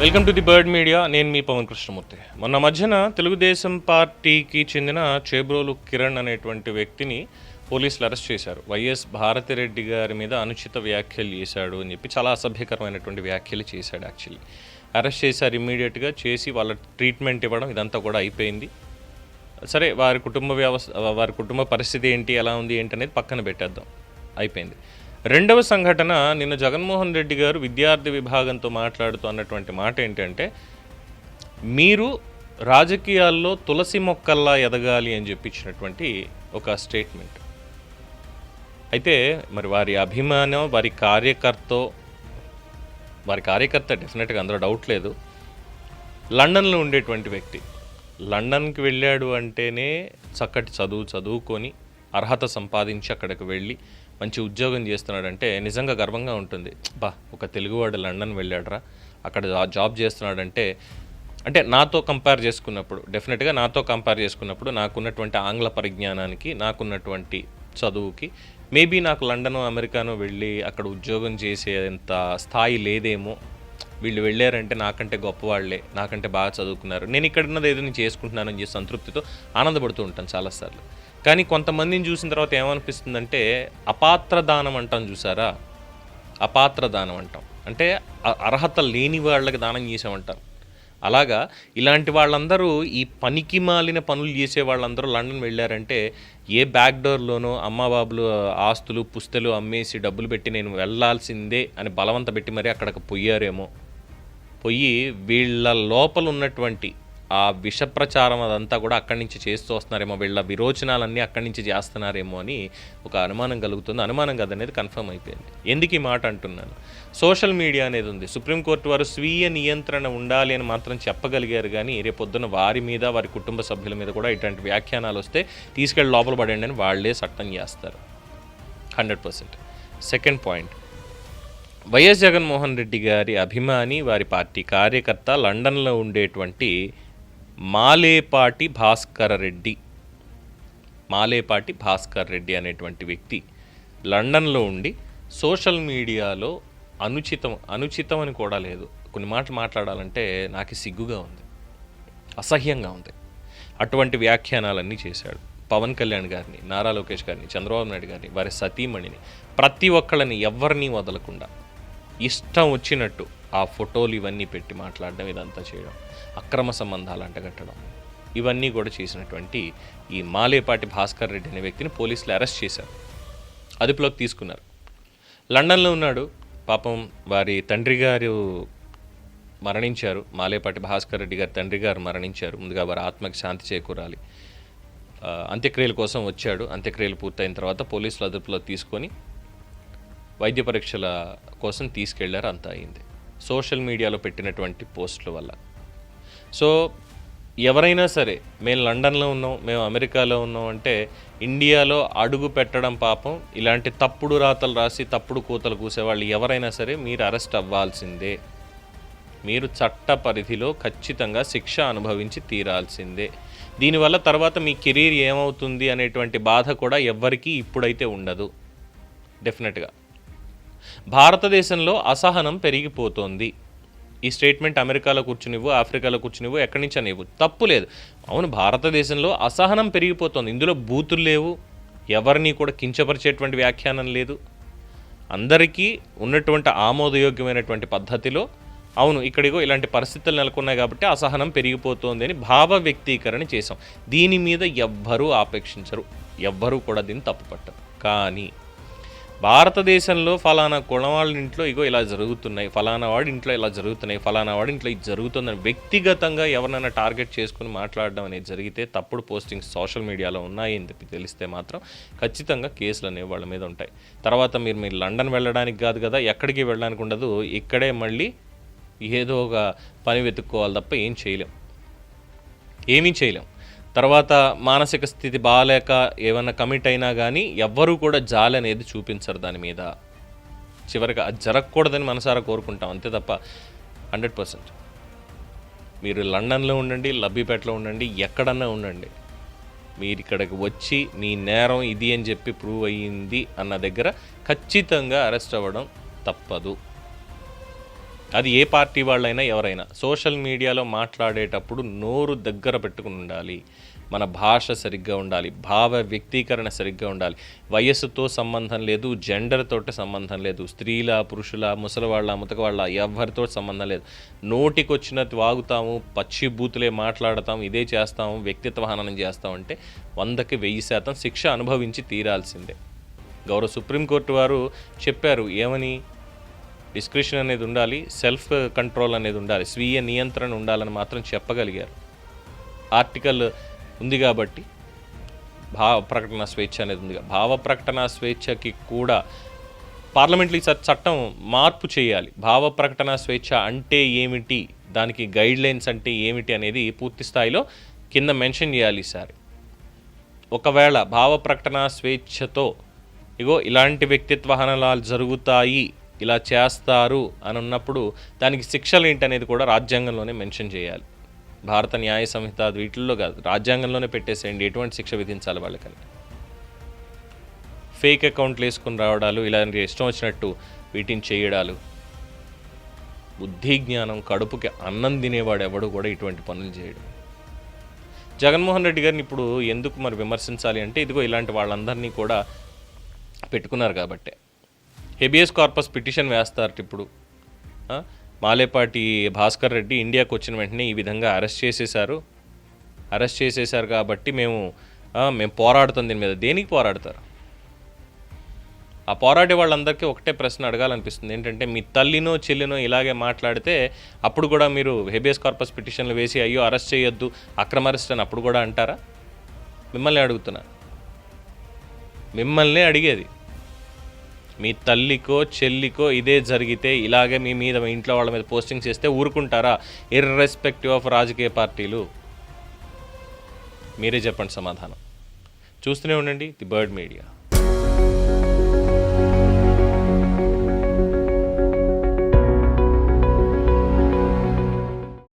Welcome to the bird media నేను మీ పవన్ కృష్ణమూర్తి. మొన్న మధ్యన తెలుగుదేశం పార్టీకి చెందిన చేబ్రోలు కిరణ్ అనేటువంటి వ్యక్తిని పోలీసులు అరెస్ట్ చేశారు. వైఎస్ భారతిరెడ్డి గారి మీద అనుచిత వ్యాఖ్యలు చేశాడు అని చెప్పి చాలా అసభ్యకరమైనటువంటి వ్యాఖ్యలు చేశాడు యాక్చువల్లీ. అరెస్ట్ చేశారు ఇమ్మీడియట్గా చేసి వాళ్ళ ట్రీట్మెంట్ ఇవ్వడం ఇదంతా కూడా అయిపోయింది. సరే వారి కుటుంబ వ్యవస్థ వారి కుటుంబ పరిస్థితి ఏంటి ఎలా ఉంది ఏంటి అనేది పక్కన పెట్టేద్దాం. అయిపోయింది. రెండవ సంఘటన నిన్న జగన్మోహన్ రెడ్డి గారు విద్యార్థి విభాగంతో మాట్లాడుతూ అన్నటువంటి మాట ఏంటంటే మీరు రాజకీయాల్లో తులసి మొక్కల్లా ఎదగాలి అని చెప్పించినటువంటి ఒక స్టేట్మెంట్ అయితే మరి వారి అభిమానం వారి కార్యకర్త వారి కార్యకర్త డెఫినెట్గా అందులో డౌట్ లేదు. లండన్లో ఉండేటువంటి వ్యక్తి. లండన్కి వెళ్ళాడు అంటేనే చక్కటి చదువు చదువుకొని అర్హత సంపాదించి అక్కడికి వెళ్ళి మంచి ఉద్యోగం చేస్తున్నాడంటే నిజంగా గర్వంగా ఉంటుంది. బా ఒక తెలుగువాడు లండన్ వెళ్ళాడురా. అక్కడ జాబ్ చేస్తున్నాడంటే అంటే నాతో కంపేర్ చేసుకున్నప్పుడు డెఫినెట్గా నాతో కంపేర్ చేసుకున్నప్పుడు నాకున్నటువంటి ఆంగ్ల పరిజ్ఞానానికి నాకున్నటువంటి చదువుకి మేబీ నాకు లండన్ అమెరికానో వెళ్ళి అక్కడ ఉద్యోగం చేసేంత స్థాయి లేదేమో వీళ్ళు వెళ్ళారంటే నాకంటే గొప్పవాళ్ళే నాకంటే బాగా చదువుకున్నారు. నేను ఇక్కడ ఉన్నది ఏదో నేను చేసుకుంటున్నానని చెప్పి సంతృప్తితో ఆనందపడుతూ ఉంటాను చాలాసార్లు. కానీ కొంతమందిని చూసిన తర్వాత ఏమనిపిస్తుందంటే అపాత్ర దానం అంటాం చూసారా? అపాత్ర దానం అంటాం అంటే అర్హత లేని వాళ్ళకి దానం చేసామంటాం. అలాగా ఇలాంటి వాళ్ళందరూ ఈ పనికి మాలిన పనులు చేసే వాళ్ళందరూ లండన్ వెళ్ళారంటే ఏ బ్యాక్డోర్లోనో అమ్మబాబులు ఆస్తులు పుస్తలు అమ్మేసి డబ్బులు పెట్టి నేను వెళ్ళాల్సిందే అని బలవంత పెట్టి మరీ అక్కడికి పోయారేమో. పోయి వీళ్ళ లోపల ఉన్నటువంటి ఆ విష ప్రచారం అదంతా కూడా అక్కడి నుంచి చేస్తూ వస్తున్నారేమో వీళ్ళ విరోచనాలన్నీ అక్కడి నుంచి చేస్తున్నారేమో అని ఒక అనుమానం కలుగుతుంది. అనుమానం కదనేది కన్ఫర్మ్ అయిపోయింది. ఎందుకు ఈ మాట అంటున్నాను? సోషల్ మీడియా అనేది ఉంది. సుప్రీంకోర్టు వారు స్వీయ నియంత్రణ ఉండాలి అని మాత్రం చెప్పగలిగారు కానీ రేపొద్దున వారి మీద వారి కుటుంబ సభ్యుల మీద కూడా ఇటువంటి వ్యాఖ్యానాలు వస్తే తీసుకెళ్ళి లోపల పడండి అని వాళ్ళే చట్టం చేస్తారు. Hundred percent. Second point. YS Jaganmohan Reddy గారి అభిమాని వారి పార్టీ కార్యకర్త లండన్లో ఉండేటువంటి మాలేపాటి భాస్కర రెడ్డి. మాలేపాటి భాస్కర్ రెడ్డి అనేటువంటి వ్యక్తి లండన్లో ఉండి సోషల్ మీడియాలో అనుచితం అనుచితం అని కూడా లేదు. కొన్ని మాటలు మాట్లాడాలంటే నాకు సిగ్గుగా ఉంది అసహ్యంగా ఉంది. అటువంటి వ్యాఖ్యానాలన్నీ చేశాడు. పవన్ కళ్యాణ్ గారిని నారా లోకేష్ గారిని చంద్రబాబు నాయుడు గారిని వారి సతీమణిని ప్రతి ఒక్కళ్ళని ఎవరిని వదలకుండా ఇష్టం వచ్చినట్టు ఆ ఫోటోలు ఇవన్నీ పెట్టి మాట్లాడడం ఇదంతా చేయడం అక్రమ సంబంధాలు అంటగట్టడం ఇవన్నీ కూడా చేసినటువంటి ఈ మాలేపాటి భాస్కర్ రెడ్డి అనే వ్యక్తిని పోలీసులు అరెస్ట్ చేశారు. అదుపులోకి తీసుకున్నారు. లండన్లో ఉన్నాడు. పాపం వారి తండ్రి గారు మరణించారు. మాలేపాటి భాస్కర్ రెడ్డి గారి తండ్రి గారు మరణించారు. ముందుగా వారి ఆత్మకి శాంతి చేకూరాలి. అంత్యక్రియల కోసం వచ్చాడు. అంత్యక్రియలు పూర్తయిన తర్వాత పోలీసులు అదుపులో తీసుకొని వైద్య పరీక్షల కోసం తీసుకెళ్ళారు అంత అయింది. సోషల్ మీడియాలో పెట్టినటువంటి పోస్టుల వల్ల. సో ఎవరైనా సరే మేము లండన్లో ఉన్నాం మేము అమెరికాలో ఉన్నాం అంటే ఇండియాలో అడుగు పెట్టడం పాపం ఇలాంటి తప్పుడు రాతలు రాసి తప్పుడు కూతలు కూసేవాళ్ళు ఎవరైనా సరే మీరు అరెస్ట్ అవ్వాల్సిందే. మీరు చట్ట పరిధిలో ఖచ్చితంగా శిక్ష అనుభవించి తీరాల్సిందే. దీనివల్ల తర్వాత మీ కెరీర్ ఏమవుతుంది అనేటువంటి బాధ కూడా ఎవ్వరికీ ఇప్పుడైతే ఉండదు. డెఫినెట్గా. భారతదేశంలో అసహనం పెరిగిపోతోంది. ఈ స్టేట్మెంట్ అమెరికాలో కూర్చునివ్వు ఆఫ్రికాలో కూర్చునివ్వు ఎక్కడి నుంచి అనేవు తప్పు లేదు. అవును భారతదేశంలో అసహనం పెరిగిపోతుంది. ఇందులో బూతులు లేవు. ఎవరిని కూడా కించపరిచేటువంటి వ్యాఖ్యానం లేదు. అందరికీ ఉన్నటువంటి ఆమోదయోగ్యమైనటువంటి పద్ధతిలో అవును ఇక్కడిగో ఇలాంటి పరిస్థితులు నెలకొన్నాయి కాబట్టి అసహనం పెరిగిపోతోంది అని భావ వ్యక్తీకరణ చేశాం. దీని మీద ఎవ్వరూ ఆపేక్షించరు. ఎవ్వరూ కూడా దీన్ని తప్పుపట్టరు. కానీ భారతదేశంలో ఫలానా కులం వాళ్ళ ఇంట్లో ఇగో ఇలా జరుగుతున్నాయి ఫలానా వాడి ఇంట్లో ఇలా జరుగుతున్నాయి ఫలానా వాడి ఇంట్లో ఇది జరుగుతుందని వ్యక్తిగతంగా ఎవరినైనా టార్గెట్ చేసుకుని మాట్లాడడం అనేది జరిగితే తప్పుడు పోస్టింగ్స్ సోషల్ మీడియాలో ఉన్నాయి అని చెప్పి తెలిస్తే మాత్రం ఖచ్చితంగా కేసులు అనేవి వాళ్ళ మీద ఉంటాయి. తర్వాత మీరు మీరు లండన్ వెళ్ళడానికి కాదు కదా ఎక్కడికి వెళ్ళడానికి ఉండదు ఇక్కడే మళ్ళీ ఏదో ఒక పని వెతుక్కోవాలి తప్ప ఏం చేయలేం. ఏమీ చేయలేం. తర్వాత మానసిక స్థితి బాగాలేక ఏమైనా కమిట్ అయినా కానీ ఎవ్వరూ కూడా జాలి అనేది చూపించరు దాని మీద. చివరికి అది జరగకూడదని మనసారా కోరుకుంటాం అంతే తప్ప హండ్రెడ్ పర్సెంట్. మీరు లండన్లో ఉండండి లబ్బిపేటలో ఉండండి ఎక్కడన్నా ఉండండి. మీరు ఇక్కడికి వచ్చి మీ నేరం ఇది అని చెప్పి ప్రూవ్ అయ్యింది అన్న దగ్గర ఖచ్చితంగా అరెస్ట్ అవ్వడం తప్పదు. అది ఏ పార్టీ వాళ్ళైనా ఎవరైనా. సోషల్ మీడియాలో మాట్లాడేటప్పుడు నోరు దగ్గర పెట్టుకుని ఉండాలి. మన భాష సరిగ్గా ఉండాలి భావ వ్యక్తీకరణ సరిగ్గా ఉండాలి. వయస్సుతో సంబంధం లేదు జెండర్ సంబంధం లేదు స్త్రీల పురుషుల ముసలివాళ్ళ ముతకవాళ్ళ ఎవరితో సంబంధం లేదు. నోటికొచ్చిన వాగుతాము పచ్చి బూతులే మాట్లాడతాం ఇదే చేస్తాము వ్యక్తిత్వ హననం చేస్తామంటే వందకి వెయ్యి శాతం శిక్ష అనుభవించి తీరాల్సిందే. గౌరవ సుప్రీంకోర్టు వారు చెప్పారు ఏమని? డిస్క్రిప్షన్ అనేది ఉండాలి సెల్ఫ్ కంట్రోల్ అనేది ఉండాలి స్వీయ నియంత్రణ ఉండాలని మాత్రం చెప్పగలిగారు. ఆర్టికల్ ఉంది కాబట్టి భావ ప్రకటన స్వేచ్ఛ అనేది ఉంది. భావ ప్రకటన స్వేచ్ఛకి కూడా పార్లమెంట్లో చట్టం మార్పు చేయాలి. భావ ప్రకటన స్వేచ్ఛ అంటే ఏమిటి? దానికి గైడ్ లైన్స్ అంటే ఏమిటి అనేది పూర్తి స్థాయిలో కింద మెన్షన్ చేయాలి ఈసారి. ఒకవేళ భావ ప్రకటన స్వేచ్ఛతో ఇగో ఇలాంటి వ్యక్తిత్వ హననాలు జరుగుతాయి ఇలా చేస్తారు అని ఉన్నప్పుడు దానికి శిక్షలు ఏంటనేది కూడా రాజ్యాంగంలోనే మెన్షన్ చేయాలి. భారత న్యాయ సంహిత వీటిల్లో కాదు రాజ్యాంగంలోనే పెట్టేసేయండి. ఎటువంటి శిక్ష విధించాలి వాళ్ళకని. ఫేక్ అకౌంట్లు వేసుకుని రావడాలు ఇలాంటి ఇష్టం వచ్చినట్టు వీటిని చేయడాలు. బుద్ధి జ్ఞానం కడుపుకి అన్నం తినేవాడు ఎవడు కూడా ఇటువంటి పనులు చేయడు. జగన్మోహన్ రెడ్డి గారిని ఇప్పుడు ఎందుకు మరి విమర్శించాలి అంటే ఇదిగో ఇలాంటి వాళ్ళందరినీ కూడా పెట్టుకున్నారు కాబట్టే. హెబియస్ కార్పస్ పిటిషన్ వేస్తారు ఇప్పుడు. మాలేపాటి భాస్కర్ రెడ్డి ఇండియాకు వచ్చిన వెంటనే ఈ విధంగా అరెస్ట్ చేసేశారు. అరెస్ట్ చేసేశారు కాబట్టి మేము మేము పోరాడుతాం దీని మీద. దేనికి పోరాడతారు? ఆ పోరాడే వాళ్ళందరికీ ఒకటే ప్రశ్న అడగాలనిపిస్తుంది. ఏంటంటే మీ తల్లినో చెల్లినో ఇలాగే మాట్లాడితే అప్పుడు కూడా మీరు హెబియస్ కార్పస్ పిటిషన్లు వేసి అయ్యో అరెస్ట్ చేయొద్దు అక్రమ అరెస్ట్ అని అప్పుడు కూడా అంటారా? మిమ్మల్ని అడుగుతున్నా. మిమ్మల్నే అడిగేది. మీ తల్లికో చెల్లికో ఇదే జరిగితే ఇలాగే మీ మీద మీ ఇంట్లో వాళ్ళ మీద పోస్టింగ్ చేస్తే ఊరుకుంటారా? ఇర్రెస్పెక్టివ్ ఆఫ్ రాజకీయ పార్టీలు. మీరే చెప్పండి సమాధానం. చూస్తూనే ఉండండి ది బర్డ్ మీడియా.